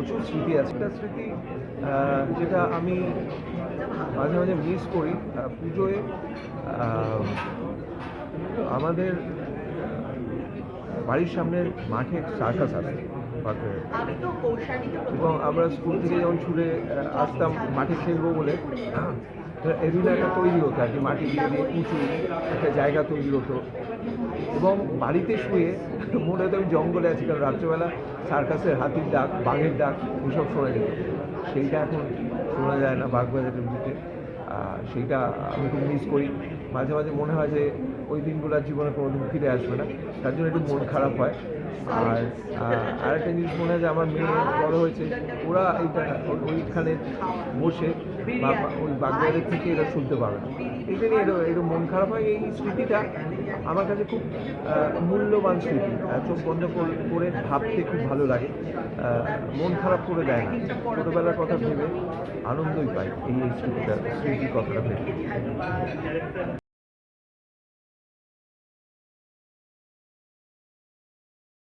প্রচুর স্মৃতি আছে। একটা স্মৃতি যেটা আমি মাঝে মাঝে মিস করি পুজোয় আমাদের বাড়ির সামনের মাঠে সার্কাস আছে এবং আমরা স্কুল থেকে যখন ছুটে আসতাম, মাঠে খেলব বলে এরিনা একটা তৈরি হতো আর কি মাটি দিয়ে উঁচু একটা জায়গা তৈরি হতো। এবং বাড়িতে শুয়ে মনে হতো আমি জঙ্গলে আছি কারণ রাত্রেবেলা সার্কাসের হাতির ডাক, বাঘের ডাক এসব শোনা যেত সেইটা এখন শোনা যায় না বাঘ বাগবাজারের মধ্যে সেইটা আমি খুব মিস করি। মাঝে মাঝে মনে হয় যে ওই দিনগুলো জীবনে কোনোদিন ফিরে আসবে না। তার জন্য একটু মন খারাপ হয়। আর আরেকটা জিনিস মনে হয় যে আমার মেয়ে বড় হয়েছে, ওরা এইটা ওইখানে বসে বা ওই বাগবাজারের থেকে এরা শুনতে পাবে। না এইটা নিয়ে এরকম এরকম মন খারাপ হয় এই স্মৃতিটা। আমার কাছে খুব মূল্যবান স্মৃতি। চোখ বন্ধ করে- ভাবতে খুব ভালো লাগে। মন খারাপ করে দেয় না। ছোটোবেলার কথা ভেবে আনন্দই পাই এই স্মৃতিটা, স্মৃতির কথাটা ভেবে।